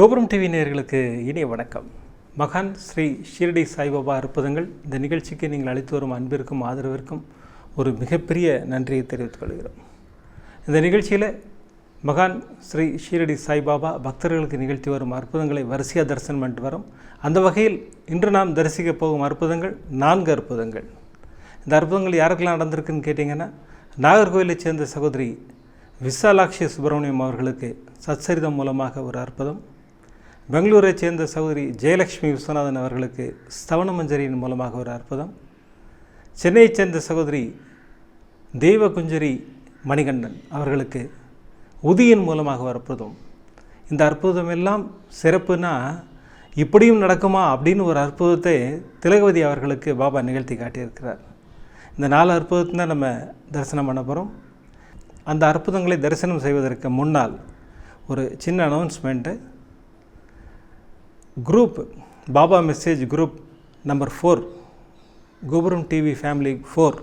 கோபுரம் டிவி நேர்களுக்கு இனிய வணக்கம். மகான் ஸ்ரீ ஷீரடி சாய்பாபா அற்புதங்கள். இந்த நிகழ்ச்சிக்கு நீங்கள் அளித்து வரும் அன்பிற்கும் ஆதரவிற்கும் ஒரு மிகப்பெரிய நன்றியை தெரிவித்துக் கொள்கிறோம். இந்த நிகழ்ச்சியில் மகான் ஸ்ரீ ஷீரடி சாய்பாபா பக்தர்களுக்கு நிகழ்த்தி வரும் அற்புதங்களை வரிசையாக தரிசனம் பண்ணிட்டு வரோம். அந்த வகையில் இன்று நாம் தரிசிக்க போகும் அற்புதங்கள் நான்கு அற்புதங்கள். இந்த அற்புதங்கள் யாருக்கெல்லாம் நடந்திருக்குன்னு கேட்டிங்கன்னா நாகர்கோவிலைச் சேர்ந்த சகோதரி விசாலாட்சி சுப்பிரமணியம் அவர்களுக்கு சச்சரிதம் மூலமாக ஒரு அற்புதம் பெங்களூரை சேர்ந்த சகோதரி ஜெயலட்சுமி விஸ்வநாதன் அவர்களுக்கு ஸ்தவன மஞ்சரியின் மூலமாக ஒரு அற்புதம். சென்னையைச் சேர்ந்த சகோதரி தெய்வகுஞ்சரி மணிகண்டன் அவர்களுக்கு உதியின் மூலமாக ஒரு அற்புதம். இந்த அற்புதம் எல்லாம் சிறப்புனா இப்படியும் நடக்குமா அப்படின்னு ஒரு அற்புதத்தை திலகவதி அவர்களுக்கு பாபா நிகழ்த்தி காட்டியிருக்கிறார். இந்த நாலு அற்புதத்தை தான் நம்ம தரிசனம் பண்ண போகிறோம் அந்த அற்புதங்களை தரிசனம் செய்வதற்கு முன்னால் ஒரு சின்ன announcement group Baba message group number four Gopuram TV family four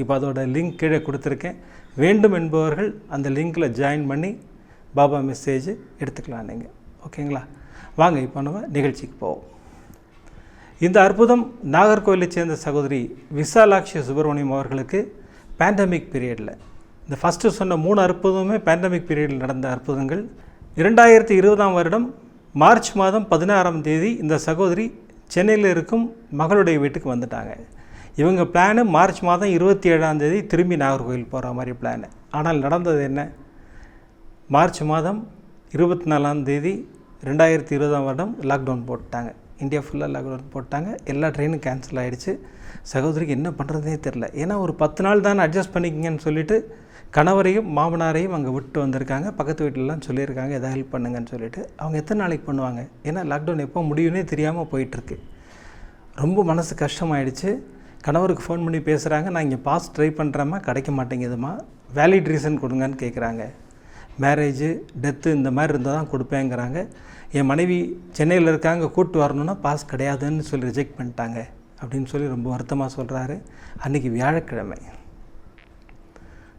இப்போ அதோட லிங்க் கீழே கொடுத்துருக்கேன். வேண்டும் என்பவர்கள் அந்த லிங்கில் ஜாயின் பண்ணி பாபா மெசேஜ் எடுத்துக்கலாம் நீங்கள் ஓகேங்களா வாங்க இப்போ நம்ம நிகழ்ச்சிக்கு போவோம். இந்த அற்புதம் நாகர்கோவிலைச் சேர்ந்த சகோதரி விசாலாட்சி சுப்பிரமணியம் அவர்களுக்கு பேண்டமிக் பீரியடில் இந்த ஃபஸ்ட்டு சொன்ன மூணு அற்புதமுமே பேண்டமிக் பீரியடில் நடந்த அற்புதங்கள். இரண்டாயிரத்தி இருபதாம் வருடம் மார்ச் மாதம் பதினாறாம் தேதி இந்த சகோதரி சென்னையில் இருக்கும் மகளுடைய வீட்டுக்கு வந்துட்டாங்க. இவங்க பிளானு மார்ச் மாதம் இருபத்தி ஏழாம் தேதி திரும்பி நாகர்கோவில் போகிற மாதிரி பிளானு ஆனால் நடந்தது என்ன? மார்ச் மாதம் இருபத்தி நாலாம் தேதி ரெண்டாயிரத்தி இருபதாம் வருடம் லாக்டவுன் போட்டாங்க. இந்தியா ஃபுல்லாக லாக்டவுன் போட்டாங்க. எல்லா ட்ரெயினும் கேன்சல் ஆகிடுச்சு சகோதரிக்கு என்ன பண்ணுறதே தெரில ஏன்னா ஒரு பத்து நாள் தானே அட்ஜஸ்ட் பண்ணிக்கிங்கன்னு சொல்லிட்டு கணவரையும் மாமனாரையும் அங்கே விட்டு வந்திருக்காங்க. பக்கத்து வீட்டிலலாம் சொல்லியிருக்காங்க எதாவது ஹெல்ப் பண்ணுங்கன்னு சொல்லிட்டு. அவங்க எத்தனை நாளைக்கு பண்ணுவாங்க? ஏன்னா லாக்டவுன் எப்போ முடியும்னே தெரியாமல் போயிட்டுருக்கு. ரொம்ப மனசு கஷ்டமாயிடுச்சு. கணவருக்கு ஃபோன் பண்ணி பேசுகிறாங்க நான் இங்கே பாஸ் ட்ரை பண்ணுறேம்மா கிடைக்க மாட்டேங்குதுமா வேலிட் ரீசன் கொடுங்கன்னு கேட்குறாங்க மேரேஜு டெத்து இந்த மாதிரி இருந்தால் தான் கொடுப்பேங்கிறாங்க. என் மனைவி சென்னையில் இருக்காங்க கூட்டு வரணும்னா பாஸ் கிடையாதுன்னு சொல்லி ரிஜெக்ட் பண்ணிட்டாங்க. அப்படின்னு சொல்லி ரொம்ப வருத்தமாக சொல்கிறாரு அன்றைக்கி வியாழக்கிழமை.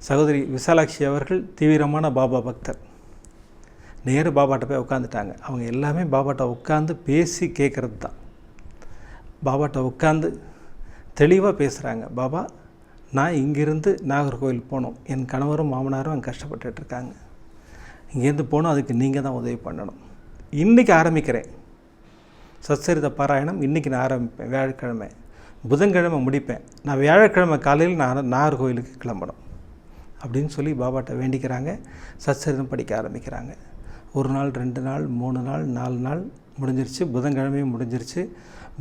சகோதரி விசாலாட்சி அவர்கள் தீவிரமான பாபா பக்தர். நேரு பாபாட்ட போய் உட்காந்துட்டாங்க அவங்க எல்லாமே பாபாட்ட உட்காந்து பேசி கேட்குறது தான் பாபாட்ட உட்காந்து தெளிவாக பேசுகிறாங்க பாபா நான் இங்கேருந்து நாகர்கோவில் போனோம். என் கணவரும் மாமனாரும் அங்கே கஷ்டப்பட்டுருக்காங்க இங்கேருந்து போகணும் அதுக்கு நீங்கள் தான் உதவி பண்ணணும். இன்றைக்கி ஆரம்பிக்கிறேன். சச்சரித பாராயணம் இன்றைக்கி நான் ஆரம்பிப்பேன். வியாழக்கிழமை. புதன்கிழமை முடிப்பேன். நான் வியாழக்கிழமை காலையில் நான் நாகர்கோவிலுக்கு கிளம்பணும். அப்படின்னு சொல்லி பாபாட்ட வேண்டிக்கிறாங்க. சச்சரிதம் படிக்க ஆரம்பிக்கிறாங்க. ஒரு நாள் ரெண்டு நாள் மூணு நாள் நாலு நாள் முடிஞ்சிருச்சு. புதன்கிழமையும் முடிஞ்சிருச்சு.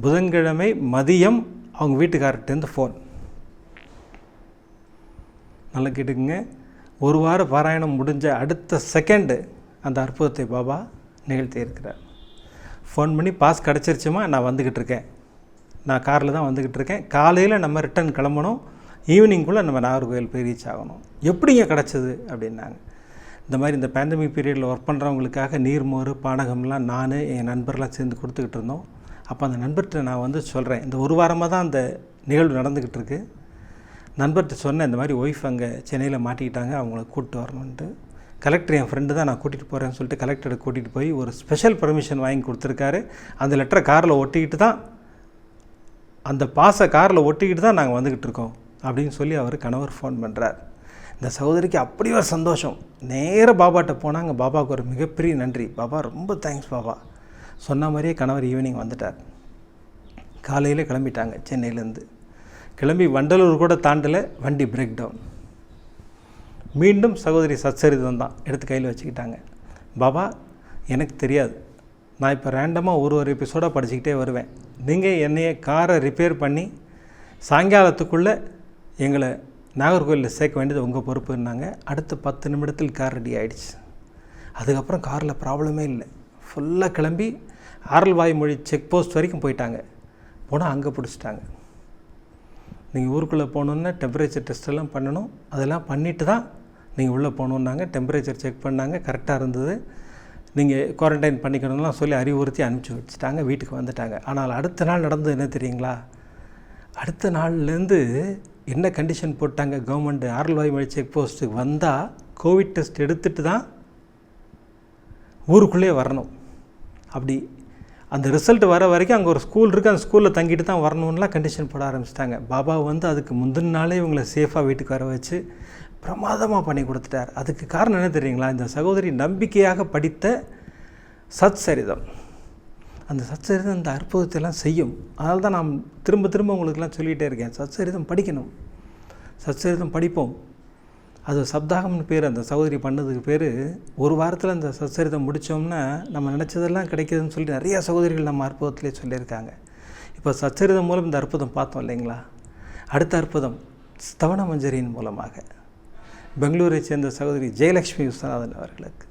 புதன்கிழமை மதியம் அவங்க வீட்டுக்காரர்கிட்டேருந்து ஃபோன் நல்லா கேட்டுக்குங்க. ஒரு வார பாராயணம் முடிஞ்ச அடுத்த செகண்டு அந்த அற்புதத்தை பாபா நிகழ்த்தி இருக்கிறார். ஃபோன் பண்ணி பாஸ் கிடச்சிருச்சுமா? நான் வந்துக்கிட்டு இருக்கேன். நான் காரில் தான் வந்துக்கிட்டு இருக்கேன். காலையில் நம்ம ரிட்டன் கிளம்பணும். ஈவினிங்குள்ளே நம்ம நாகர்கோவில் போய் ரீச் ஆகணும். எப்படிங்க கிடச்சிது அப்படின்னாங்க. இந்த மாதிரி இந்த பேண்டமிக் பீரியடில் ஒர்க் பண்ணுறவங்களுக்காக நீர்மோர் பானகம்லாம் நான் என் நண்பர்லாம் சேர்ந்து கொடுத்துக்கிட்டு இருந்தோம். அப்போ அந்த நண்பர்கிட்ட நான் வந்து சொல்கிறேன் இந்த ஒரு வாரமாக தான் அந்த நிகழ்வு நடந்துக்கிட்டு இருக்கு. நண்பர்கிட்ட சொன்னேன் இந்த மாதிரி ஒய்ஃப் அங்கே சென்னையில் மாட்டிக்கிட்டாங்க அவங்கள கூப்பிட்டு வரணுன்ட்டு கலெக்டர் என் ஃப்ரெண்டு தான் நான் கூட்டிகிட்டு போகிறேன்னு சொல்லிட்டு கலெக்டரை கூட்டிகிட்டு போய் ஒரு ஸ்பெஷல் பர்மிஷன் வாங்கி கொடுத்துருக்காரு. அந்த லெட்டரை காரில் ஒட்டிக்கிட்டு தான் அந்த பாசை காரில் ஒட்டிக்கிட்டு தான் நாங்கள் வந்துக்கிட்டு இருக்கோம். அப்படின்னு சொல்லி அவர் கணவர் ஃபோன் பண்ணுறார் இந்த சகோதரிக்கு அப்படி ஒரு சந்தோஷம். நேராக பாபாட்ட போனாங்க பாபாவுக்கு ஒரு மிகப்பெரிய நன்றி. பாபா ரொம்ப தேங்க்ஸ் பாபா. சொன்ன மாதிரியே கணவர் ஈவினிங் வந்துட்டார். காலையில் கிளம்பிட்டாங்க சென்னையிலேருந்து. கிளம்பி வண்டலூர் கூட தாண்டலை வண்டி பிரேக் டவுன் மீண்டும் சகோதரி சச்சரிதம் தான் எடுத்து கையில் வச்சுக்கிட்டாங்க. பாபா எனக்கு தெரியாது. நான் இப்போ ரேண்டமாக ஒரு ஒரு எபிசோடாக படிச்சுக்கிட்டே வருவேன். நீங்கள் என்னைய காரை ரிப்பேர் பண்ணி சாயங்காலத்துக்குள்ளே எங்களை நாகர்கோவிலில் சேர்க்க வேண்டியது உங்கள் பொறுப்புன்னாங்க. அடுத்த பத்து நிமிடத்தில் கார் ரெடி ஆகிடுச்சு அதுக்கப்புறம் காரில் ப்ராப்ளமே இல்லை. ஃபுல்லாக கிளம்பி ஆரல்வாய் மொழி செக் போஸ்ட் வரைக்கும் போயிட்டாங்க. போனால் அங்கே பிடிச்சிட்டாங்க. நீங்கள் ஊருக்குள்ளே போகணுன்னா டெம்பரேச்சர் டெஸ்ட்டெல்லாம் பண்ணணும். அதெல்லாம் பண்ணிவிட்டு தான் நீங்கள் உள்ளே போகணுன்னாங்க டெம்பரேச்சர் செக் பண்ணாங்க. கரெக்டாக இருந்தது. நீங்கள் குவாரண்டைன் பண்ணிக்கணும்லாம் சொல்லி அறிவுறுத்தி அனுப்பிச்சி வச்சுட்டாங்க. வீட்டுக்கு வந்துட்டாங்க. ஆனால் அடுத்த நாள் நடந்தது என்ன தெரியுங்களா? அடுத்த நாள்லேருந்து என்ன கண்டிஷன் போட்டாங்க? கவர்மெண்ட் ஆரல்வாய் மொழி செக் போஸ்ட்டுக்கு வந்தால் கோவிட் டெஸ்ட் எடுத்துகிட்டு தான் ஊருக்குள்ளே வரணும். அப்படி அந்த ரிசல்ட் வர வரைக்கும் அங்கே ஒரு ஸ்கூல் இருக்குது அந்த ஸ்கூலில் தங்கிட்டு தான் வரணும்லாம் கண்டிஷன் போட ஆரம்பிச்சிட்டாங்க. பாபா வந்து அதுக்கு முந்தின நாளே இவங்களை சேஃபாக வீட்டுக்கு வர வச்சு பிரமாதமாக பண்ணி கொடுத்துட்டார். அதுக்கு காரணம் என்ன தெரியுங்களா? இந்த சகோதரி நம்பிக்கையாக படித்த சத் சரிதம். அந்த சச்சரிதம் அந்த அற்புதத்தை எல்லாம் செய்யும். அதனால தான் நான் திரும்ப திரும்ப உங்களுக்கெல்லாம் சொல்லிகிட்டே இருக்கேன். சச்சரிதம் படிக்கணும். சச்சரிதம் படிப்போம். அது சப்தாகம்னு பேர் அந்த சகோதரி பண்ணதுக்கு பேர் ஒரு வாரத்தில் அந்த சச்சரிதம் முடித்தோம்னா நம்ம நினச்சதெல்லாம் கிடைக்கிதுன்னு சொல்லி நிறைய சகோதரிகள் நம்ம அற்புதத்திலே சொல்லியிருக்காங்க. இப்போ சச்சரிதம் மூலம் இந்த அற்புதம் பார்த்தோம் இல்லைங்களா? அடுத்த அற்புதம் ஸ்தவன மஞ்சரியின் மூலமாக. பெங்களூரை சேர்ந்த சகோதரி ஜெயலக்ஷ்மி விஸ்வநாதன் அவர்களுக்கு.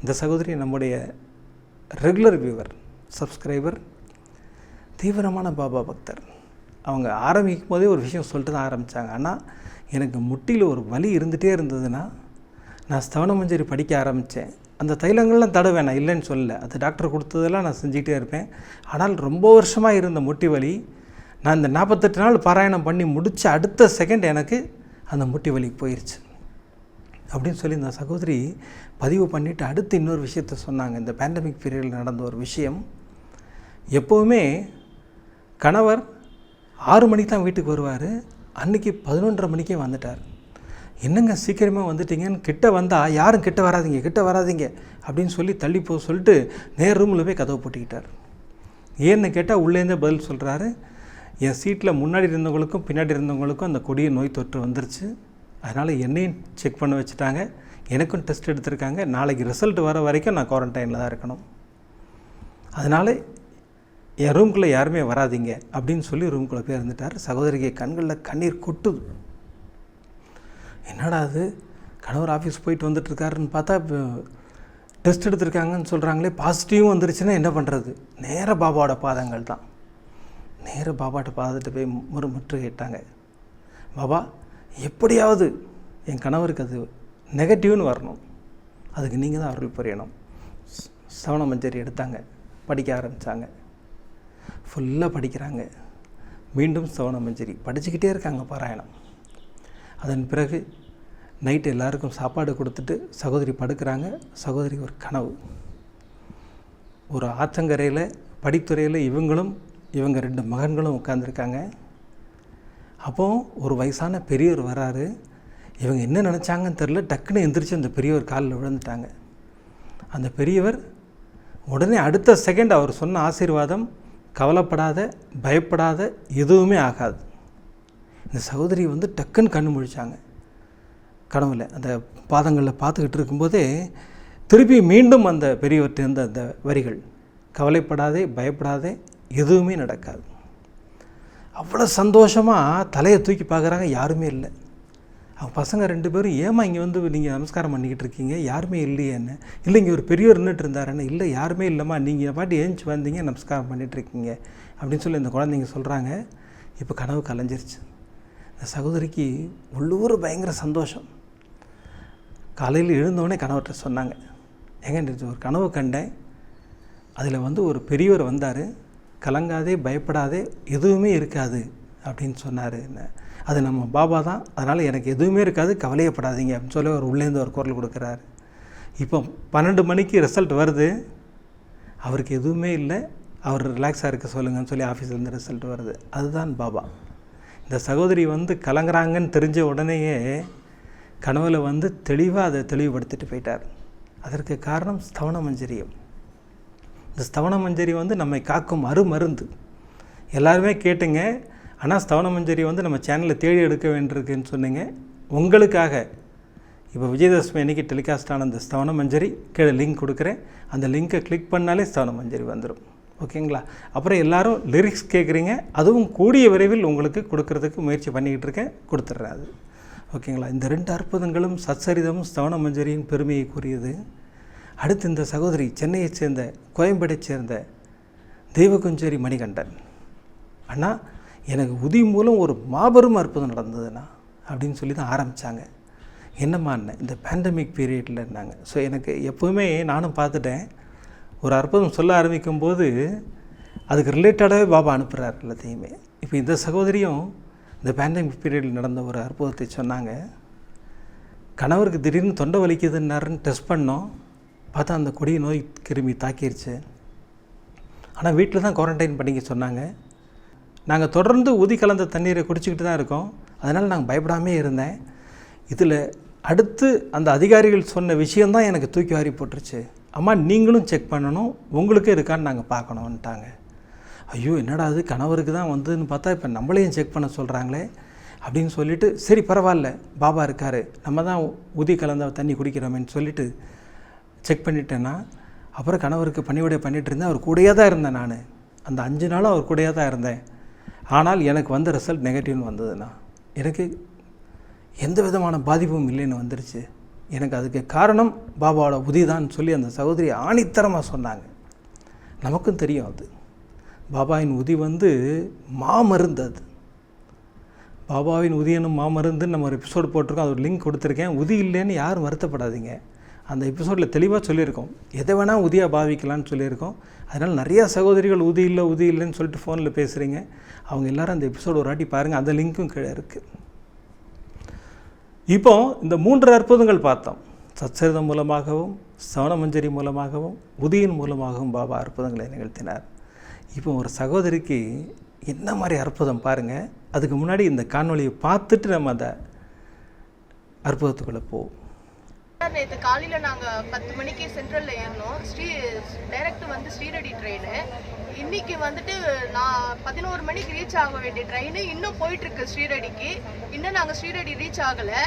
இந்த சகோதரி நம்முடைய ரெகுலர் வியூவர் சப்ஸ்கிரைபர் தீவிரமான பாபா பக்தர். அவங்க ஆரம்பிக்கும் போதே ஒரு விஷயம் சொல்லிட்டு தான் ஆரம்பித்தாங்க ஆனால் எனக்கு முட்டியில் ஒரு வலி இருந்துகிட்டே இருந்ததுன்னா நான் ஸ்தவன மஞ்சரி படிக்க ஆரம்பித்தேன் அந்த தைலங்கள்லாம் தட நான் இல்லைன்னு சொல்லலை. அது டாக்டர் கொடுத்ததெல்லாம் நான் செஞ்சுக்கிட்டே இருப்பேன். ஆனால் ரொம்ப வருஷமாக இருந்த முட்டி வலி நான் இந்த நாற்பத்தெட்டு நாள் பாராயணம் பண்ணி முடித்த அடுத்த செகண்ட் எனக்கு அந்த முட்டி வலி போயிடுச்சு அப்படின்னு சொல்லி இந்த சகோதரி பதிவு பண்ணிவிட்டு அடுத்து இன்னொரு விஷயத்த சொன்னாங்க. இந்த பேண்டமிக் பீரியடில் நடந்த ஒரு விஷயம். எப்போவுமே கணவர் ஆறு மணிக்கு தான் வீட்டுக்கு வருவார். அன்றைக்கி பதினொன்றரை மணிக்கே வந்துட்டார். என்னங்க சீக்கிரமாக வந்துட்டீங்கன்னு கிட்ட வந்தால் யாரும் கிட்ட வராதீங்க கிட்ட வராதீங்க அப்படின்னு சொல்லி தள்ளி போக சொல்லிட்டு நேர் ரூமில் போய் கதவை போட்டுக்கிட்டார். ஏன்னு கேட்டால் உள்ளேருந்தே பதில் சொல்கிறாரு என் சீட்டில் முன்னாடி இருந்தவங்களுக்கும் பின்னாடி இருந்தவங்களுக்கும் அந்த கொடிய நோய் தொற்று வந்துருச்சு. அதனால் என்னையும் செக் பண்ண வச்சுட்டாங்க. எனக்கும் டெஸ்ட் எடுத்திருக்காங்க. நாளைக்கு ரிசல்ட் வர வரைக்கும் நான் குவாரண்டைனில் தான் இருக்கணும். அதனால் என் ரூம்குள்ளே யாருமே வராதீங்க அப்படின்னு சொல்லி ரூம்குள்ளே போய் இருந்துட்டார். சகோதரிக்கு கண்களில் கண்ணீர் கொட்டுது. என்னடா அது? கணவர் ஆஃபீஸ் போயிட்டு வந்துட்டுருக்காருன்னு பார்த்தா இப்போ டெஸ்ட் எடுத்திருக்காங்கன்னு சொல்கிறாங்களே பாசிட்டிவும் வந்துருச்சுன்னா என்ன பண்ணுறது நேர பாபாவோட பாதங்கள் தான். நேர பாபாட்ட பாதத்தை போய் முறு முற்று கேட்டாங்க. பாபா எப்படியாவது என் கணவருக்கு அது நெகட்டிவ்னு வரணும். அதுக்கு நீங்கள் தான் அருள் புரியணும். சவண மஞ்சரி எடுத்தாங்க. படிக்க ஆரம்பித்தாங்க ஃபுல்லாக படிக்கிறாங்க. மீண்டும் சவணமஞ்சரி. படிச்சுக்கிட்டே இருக்காங்க பாராயணம். அதன் பிறகு நைட்டு எல்லாருக்கும் சாப்பாடு கொடுத்துட்டு சகோதரி படுக்கிறாங்க. சகோதரி ஒரு கனவு. ஒரு ஆற்றங்கரையில் படித்துறையில் இவங்களும் இவங்க ரெண்டு மகன்களும் உட்காந்துருக்காங்க அப்போது ஒரு வயசான பெரியவர் வராரு. இவங்க என்ன நினச்சாங்கன்னு தெரில டக்குன்னு எந்திரிச்சு அந்த பெரியவர் காலில் விழுந்துட்டாங்க. அந்த பெரியவர் உடனே அடுத்த செகண்ட் அவர் சொன்ன ஆசீர்வாதம் கவலைப்படாத பயப்படாத எதுவுமே ஆகாது. இந்த சகோதரி வந்து டக்குன்னு கண்ணு முழிச்சாங்க. கனவுல அந்த பாதங்களில் பார்த்துக்கிட்டு இருக்கும்போதே திருப்பி மீண்டும் அந்த பெரியவர்கிட்ட அந்த வரிகள் கவலைப்படாதே பயப்படாதே எதுவுமே நடக்காது. அவ்வளோ சந்தோஷமாக தலையை தூக்கி பார்க்குறாங்க யாருமே இல்லை. அவங்க பசங்க ரெண்டு பேரும் ஏமா இங்கே வந்து நீங்கள் நமஸ்காரம் பண்ணிக்கிட்டு இருக்கீங்க? யாருமே இல்லையேன்னு. இல்லை இங்கே ஒரு பெரியவர் நின்றுட்டு இருந்தாருன்னு. இல்லை யாருமே இல்லைம்மா. நீங்கள் பாட்டு ஏஞ்சி வந்தீங்க நமஸ்காரம் பண்ணிகிட்டு இருக்கீங்க. அப்படின்னு சொல்லி இந்த குழந்தைங்க சொல்கிறாங்க இப்போ கனவு கலைஞ்சிருச்சு. இந்த சகோதரிக்கு உள்ளூர் பயங்கர சந்தோஷம். காலையில் எழுந்தோடனே கணவர்கிட்ட சொன்னாங்க. ஏங்க ஒரு கனவு கண்டேன். அதில் வந்து ஒரு பெரியவர் வந்தார். கலங்காதே பயப்படாதே எதுவுமே இருக்காது. அப்படின்னு சொன்னார் என்ன அது நம்ம பாபா தான். அதனால் எனக்கு எதுவுமே இருக்காது. கவலையப்படாதீங்க அப்படின்னு சொல்லி அவர் உள்ளேருந்து ஒரு குரல் கொடுக்குறாரு. இப்போ பன்னெண்டு மணிக்கு ரிசல்ட் வருது. அவருக்கு எதுவுமே இல்லை. அவர் ரிலாக்ஸாக இருக்க சொல்லுங்கன்னு சொல்லி ஆஃபீஸ்லேருந்து ரிசல்ட் வருது. அதுதான் பாபா. இந்த சகோதரி வந்து கலங்குறாங்கன்னு தெரிஞ்ச உடனேயே கனவுல வந்து தெளிவாக அதை தெளிவுபடுத்திட்டு போயிட்டார். அதற்கு காரணம் ஸ்தவன மஞ்சரியம். இந்த ஸ்தவன மஞ்சரி வந்து நம்மை காக்கும் அருமருந்து. எல்லாருமே கேட்டுங்க. ஆனால் ஸ்தவனமஞ்சரி வந்து நம்ம சேனலில் தேடி எடுக்க வேண்டியிருக்குன்னு சொன்னீங்க. உங்களுக்காக இப்போ விஜயதசமி அன்றைக்கி டெலிகாஸ்ட் ஆன அந்த ஸ்தவன மஞ்சரி கீழே லிங்க் கொடுக்குறேன். அந்த லிங்க்கை கிளிக் பண்ணாலே ஸ்தவன மஞ்சரி வந்துடும் ஓகேங்களா? அப்புறம் எல்லாரும் லிரிக்ஸ் கேட்குறீங்க. அதுவும் கூடிய விரைவில் உங்களுக்கு கொடுக்கறதுக்கு முயற்சி பண்ணிக்கிட்டு இருக்கேன். கொடுத்துட்றேன் அது. ஓகேங்களா? இந்த ரெண்டு அற்புதங்களும் சச்சரிதமும் ஸ்தவன மஞ்சரியின் பெருமையை கூறியது. அடுத்து இந்த சகோதரி சென்னையைச் சேர்ந்த கோயம்பேடைச் சேர்ந்த தெய்வகுஞ்சேரி மணிகண்டன். அண்ணா எனக்கு உதி மூலம் ஒரு மாபெரும் அற்புதம் நடந்ததுண்ணா அப்படின்னு சொல்லி தான் ஆரம்பித்தாங்க என்னம்மா இந்த பேண்டமிக் பீரியடில் இருந்தாங்க ஸோ எனக்கு எப்போவுமே நானும் பார்த்துட்டேன். ஒரு அற்புதம் சொல்ல ஆரம்பிக்கும் போது அதுக்கு ரிலேட்டடாகவே பாபா அனுப்புகிறார் எல்லாத்தையுமே. இப்போ இந்த சகோதரியும் இந்த பேண்டமிக் பீரியடில் நடந்த ஒரு அற்புதத்தை சொன்னாங்க. கணவருக்கு திடீர்னு தொண்டை வலிக்குதுன்னாருன்னு டெஸ்ட் பண்ணோம். பார்த்தா அந்த கொடிய நோய் கிருமி தாக்கிருச்சு. ஆனால் வீட்டில் தான் குவாரண்டைன் பண்ணிக்க சொன்னாங்க. நாங்கள் தொடர்ந்து ஊதி கலந்த தண்ணீரை குடிச்சிக்கிட்டு தான் இருக்கோம். அதனால் நாங்கள் பயப்படாமே இருந்தேன். இதில் அடுத்து அந்த அதிகாரிகள் சொன்ன விஷயந்தான் எனக்கு தூக்கி வாரி போட்டுருச்சு. அம்மா நீங்களும் செக் பண்ணணும். உங்களுக்கு இருக்கான்னு நாங்கள் பார்க்கணுன்ட்டாங்க ஐயோ என்னடா அது கணவருக்கு தான் வந்துன்னு பார்த்தா இப்போ நம்மளையும் செக் பண்ண சொல்கிறாங்களே அப்படின்னு சொல்லிட்டு சரி பரவாயில்ல பாபா இருக்கார். நம்ம தான் ஊதி கலந்த தண்ணி குடிக்கிறோமேன்னு சொல்லிட்டு செக் பண்ணிட்டேன்னா அப்புறம் கணவருக்கு பணிவிடை பண்ணிகிட்டு இருந்தேன். அவர் கூடையே தான் இருந்தேன் நான். அந்த அஞ்சு நாளும் அவர் கூடையே தான் இருந்தேன். ஆனால் எனக்கு வந்த ரிசல்ட் நெகட்டிவ்னு வந்ததுன்னா எனக்கு எந்த விதமான பாதிப்பும் இல்லைன்னு வந்துருச்சு. எனக்கு அதுக்கு காரணம் பாபாவோட உதிதான் சொல்லி அந்த சகோதரி ஆணித்தரமாக சொன்னாங்க. நமக்கும் தெரியும் அது. பாபாவின் உதி வந்து மாமருந்து அது. பாபாவின் உதியனும் மாமருந்துன்னு நம்ம ஒரு எபிசோடு போட்டிருக்கோம். அது ஒரு லிங்க் கொடுத்துருக்கேன். உதி இல்லைன்னு யாரும் வருத்தப்படாதீங்க. அந்த எபிசோடில் தெளிவாக சொல்லியிருக்கோம். எதை வேணால் உதியாக பாவிக்கலாம்னு சொல்லியிருக்கோம். அதனால் நிறையா சகோதரிகள் உதி இல்லை உதி இல்லைன்னு சொல்லிட்டு ஃபோனில் பேசுகிறீங்க அவங்க எல்லாரும் அந்த எபிசோடு ஒரு வாட்டி பாருங்கள் அந்த லிங்க்கும் கீழே இருக்குது இப்போ இந்த மூன்று அற்புதங்கள் பார்த்தோம். சச்சரிதம் மூலமாகவும் சவணமஞ்சரி மூலமாகவும் உதியின் மூலமாகவும் பாபா அற்புதங்களை நிகழ்த்தினார். இப்போ ஒரு சகோதரிக்கு என்ன மாதிரி அற்புதம் பாருங்கள் அதுக்கு முன்னாடி இந்த காணொலியை பார்த்துட்டு நம்ம அந்த அற்புதத்துக்குள்ளே போவோம். சார் நேற்று காலையில் நாங்கள் பத்து மணிக்கு சென்ட்ரலில் ஏறினோம். ஸ்ரீ டைரக்ட் வந்து ஸ்ரீரடி ட்ரெயின் இன்னைக்கு வந்துட்டு நான் பதினோரு மணிக்கு ரீச் ஆக வேண்டிய ட்ரெயின் இன்னும் போயிட்டுருக்கு ஸ்ரீரடிக்கு. இன்னும் நாங்கள் ஸ்ரீரடி ரீச் ஆகலை.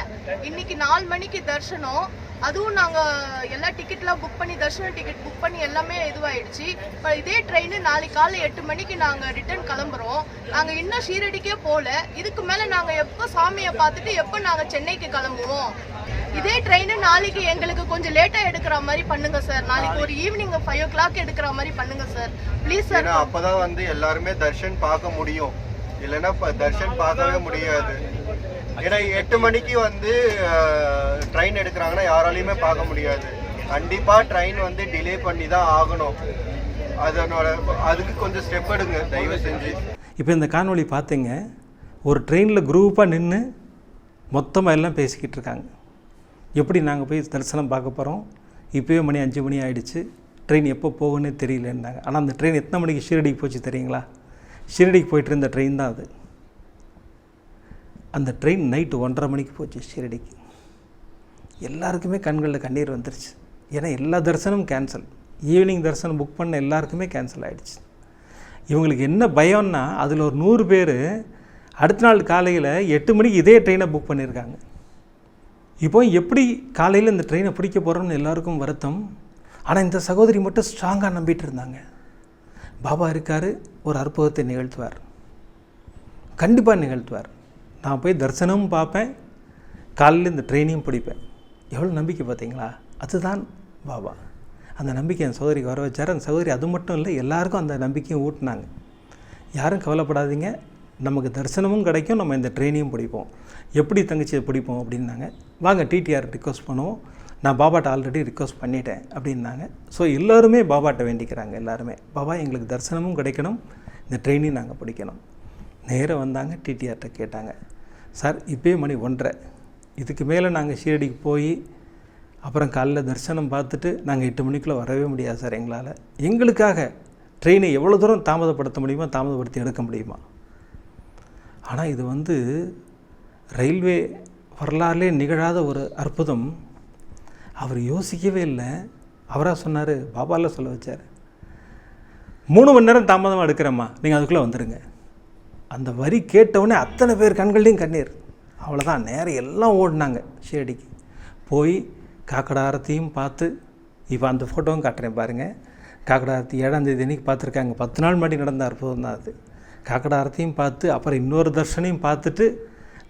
இன்னைக்கு நாலு மணிக்கு தர்ஷனம். அதுவும் நாங்கள் எல்லா டிக்கெட்லாம் புக் பண்ணி தர்ஷன டிக்கெட் புக் பண்ணி எல்லாமே இதுவாயிடுச்சு. இப்போ இதே ட்ரெயின் நாளைக்கு காலை எட்டு மணிக்கு நாங்கள் ரிட்டர்ன் கிளம்புறோம். நாங்கள் இன்னும் ஸ்ரீரடிக்கே போகல இதுக்கு மேலே நாங்கள் எப்போ சாமியை பார்த்துட்டு எப்போ நாங்கள் சென்னைக்கு கிளம்புவோம்? இதே ட்ரெயின் நாளைக்கு எங்களுக்கு கொஞ்சம் லேட்டா எடுக்கிற மாதிரி பண்ணுங்க சார் நாளைக்கு ஒரு ஈவினிங் ஃபைவ் ஓ கிளாக் எடுக்கிற மாதிரி பண்ணுங்க சார் ப்ளீஸ் சார் அப்பதான் வந்து எல்லாருமே தர்ஷன் பார்க்க முடியும். இல்லைன்னா தர்ஷன் பார்க்கவே முடியாது. ஏன்னா எட்டு மணிக்கு வந்து ட்ரெயின் எடுக்கிறாங்கன்னா யாராலையுமே பார்க்க முடியாது. கண்டிப்பா ட்ரெயின் வந்து டிலே பண்ணி தான் ஆகணும். அதனோட அதுக்கு கொஞ்சம் ஸ்டெப் எடுங்க தயவு செஞ்சு. இப்போ இந்த காணொளி பார்த்தீங்க ஒரு ட்ரெயினில் குரூப்பாக நின்று மொத்தமாக எல்லாம் பேசிக்கிட்டு இருக்காங்க. எப்படி நாங்கள் போய் தரிசனம் பார்க்க போகிறோம்? இப்போயே மணி அஞ்சு மணி ஆகிடுச்சு ட்ரெயின் எப்போ போகும்னே தெரியலன்னாங்க. ஆனால் அந்த ட்ரெயின் எத்தனை மணிக்கு ஷீரடிக்கு போச்சு தெரியுங்களா? ஷீரடிக்கு போயிட்டு இருந்த ட்ரெயின் தான் அது. அந்த ட்ரெயின் நைட்டு ஒன்றரை மணிக்கு போச்சு ஷீரடிக்கு. எல்லாருக்குமே கண்களில் கண்ணீர் வந்துருச்சு. ஏன்னா எல்லா தரிசனமும் கேன்சல் ஈவினிங் தரிசனம் புக் பண்ண எல்லாருக்குமே கேன்சல் ஆகிடுச்சு இவங்களுக்கு என்ன பயம்னா அதில் ஒரு நூறு பேர் அடுத்த நாள் காலையில் எட்டு மணிக்கு இதே ட்ரெயினை புக் பண்ணியிருக்காங்க. இப்போ எப்படி காலையில் இந்த ட்ரெயினை பிடிக்க போகிறோம்னு எல்லாருக்கும் வருத்தம். ஆனால் இந்த சகோதரி மட்டும் ஸ்ட்ராங்காக நம்பிட்டு இருந்தாங்க. பாபா இருக்கார் ஒரு அற்புதத்தை நிகழ்த்துவார். கண்டிப்பாக நிகழ்த்துவார். நான் போய் தரிசனமும் பார்ப்பேன் காலையில் இந்த ட்ரெயினையும் பிடிப்பேன். எவ்வளோ நம்பிக்கை பார்த்தீங்களா? அதுதான் பாபா. அந்த நம்பிக்கை என் சகோதரிக்கு வர வச்சார். அந்த சகோதரி அது மட்டும் இல்லை எல்லாருக்கும் அந்த நம்பிக்கையும் ஊட்டினாங்க. யாரும் கவலைப்படாதீங்க. நமக்கு தரிசனமும் கிடைக்கும் நம்ம இந்த ட்ரெயினையும் பிடிப்போம். எப்படி தங்கச்சியை பிடிப்போம் அப்படின்னாங்க. வாங்க டிடிஆர் ரிக்வஸ்ட் பண்ணுவோம். நான் பாபாட்ட ஆல்ரெடி ரிக்வஸ்ட் பண்ணிட்டேன் அப்படின்னாங்க. ஸோ எல்லோருமே பாபாட்ட வேண்டிக்கிறாங்க எல்லாருமே. பாபா எங்களுக்கு தரிசனமும் கிடைக்கணும் இந்த ட்ரெயினையும் நாங்கள் பிடிக்கணும். நேராக வந்தாங்க டிடிஆர்கிட்ட கேட்டாங்க. சார் இப்போயே மணி ஒன்றரை. இதுக்கு மேலே நாங்கள் ஷீரடிக்கு போய் அப்புறம் காலைல தரிசனம் பார்த்துட்டு நாங்கள் எட்டு மணிக்குள்ளே வரவே முடியாது சார் எங்களால். எங்களுக்காக ட்ரெயினை எவ்வளோ தூரம் தாமதப்படுத்த முடியுமோ தாமதப்படுத்தி எடுக்க முடியுமா? ஆனால் இது வந்து ரயில்வே வரலாறுலே நிகழாத ஒரு அற்புதம். அவர் யோசிக்கவே இல்லை. அவராக சொன்னார் பாபாவில் சொல்ல வச்சார். மூணு மணி நேரம் தாமதமாக எடுக்கிறேம்மா. நீங்கள் அதுக்குள்ளே வந்துடுங்க அந்த வரி கேட்டவுடனே அத்தனை பேர் கண்கள்லேயும் கண்ணீர். அவ்வளோதான் நேரம் எல்லாம் ஓடினாங்க ஷேடிக்கு போய் காக்கடாரத்தையும் பார்த்து இப்போ அந்த ஃபோட்டோவும் காட்டுறேன் பாருங்கள் காக்கடாரத்தி ஏழாம் தேதி அன்றைக்கி பார்த்துருக்காங்க. பத்து நாள் முன்னாடி நடந்த அற்புதம் தான் அது. காக்கடாரத்தையும் பார்த்து அப்புறம் இன்னொரு தர்ஷனையும் பார்த்துட்டு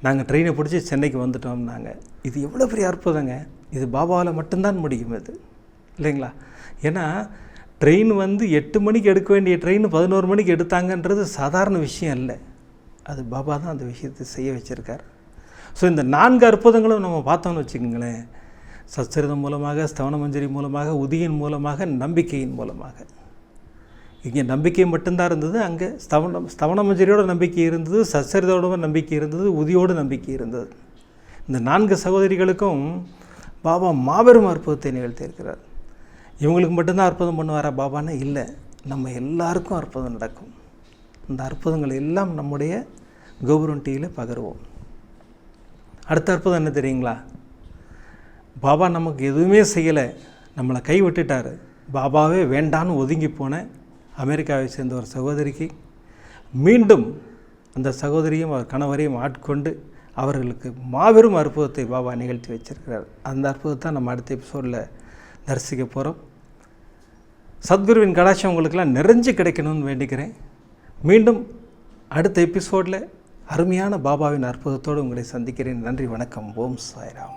நாங்கள் ட்ரெயினை பிடிச்சி சென்னைக்கு வந்துட்டோம்னாங்க இது எவ்வளோ பெரிய அற்புதங்க. இது பாபாவில் மட்டும்தான் முடியும் இது இல்லைங்களா? ஏன்னா ட்ரெயின் வந்து எட்டு மணிக்கு எடுக்க வேண்டிய ட்ரெயின் பதினோரு மணிக்கு எடுத்தாங்கன்றது சாதாரண விஷயம் இல்லை அது பாபா தான் அந்த விஷயத்தை செய்ய வச்சுருக்கார். ஸோ இந்த நான்கு அற்புதங்களும் நம்ம பார்த்தோம்னு வச்சுக்கோங்களேன். சச்சரிதம் மூலமாக ஸ்தவன மஞ்சரி மூலமாக உதியின் மூலமாக நம்பிக்கையின் மூலமாக. இங்கே நம்பிக்கை மட்டும்தான் இருந்தது. அங்கே ஸ்தவனம் ஸ்தவன மஞ்சரியோட நம்பிக்கை இருந்தது சச்சரிதோட நம்பிக்கை இருந்தது உதியோடு நம்பிக்கை இருந்தது. இந்த நான்கு சகோதரிகளுக்கும் பாபா மாபெரும் அற்புதத்தை நிகழ்த்தியிருக்கிறார் இவங்களுக்கு மட்டும்தான் அற்புதம் பண்ணுவாரா? பாபான்னு இல்லை. நம்ம எல்லாருக்கும் அற்புதம் நடக்கும். இந்த அற்புதங்கள் எல்லாம் நம்முடைய கோபுரம் டீயில் பகருவோம். அடுத்த அற்புதம் என்ன தெரியுங்களா? பாபா நமக்கு எதுவுமே செய்யலை. நம்மளை கை விட்டுட்டார் பாபாவே வேண்டான்னு ஒதுங்கி போன அமெரிக்காவை சேர்ந்த ஒரு சகோதரிக்கு மீண்டும் அந்த சகோதரியும் அவர் கணவரையும் ஆட்கொண்டு அவர்களுக்கு மாபெரும் அற்புதத்தை பாபா நிகழ்த்தி வச்சிருக்கிறார். அந்த அற்புதத்தை நம்ம அடுத்த எபிசோடில் தரிசிக்க போகிறோம் சத்குருவின் கடாட்சம் உங்களுக்கெல்லாம் நிறைஞ்சு கிடைக்கணும்னு வேண்டிக்கிறேன். மீண்டும் அடுத்த எபிசோடில் அருமையான பாபாவின் அற்புதத்தோடு உங்களை சந்திக்கிறேன். நன்றி வணக்கம். ஓம் சாய்ராம்.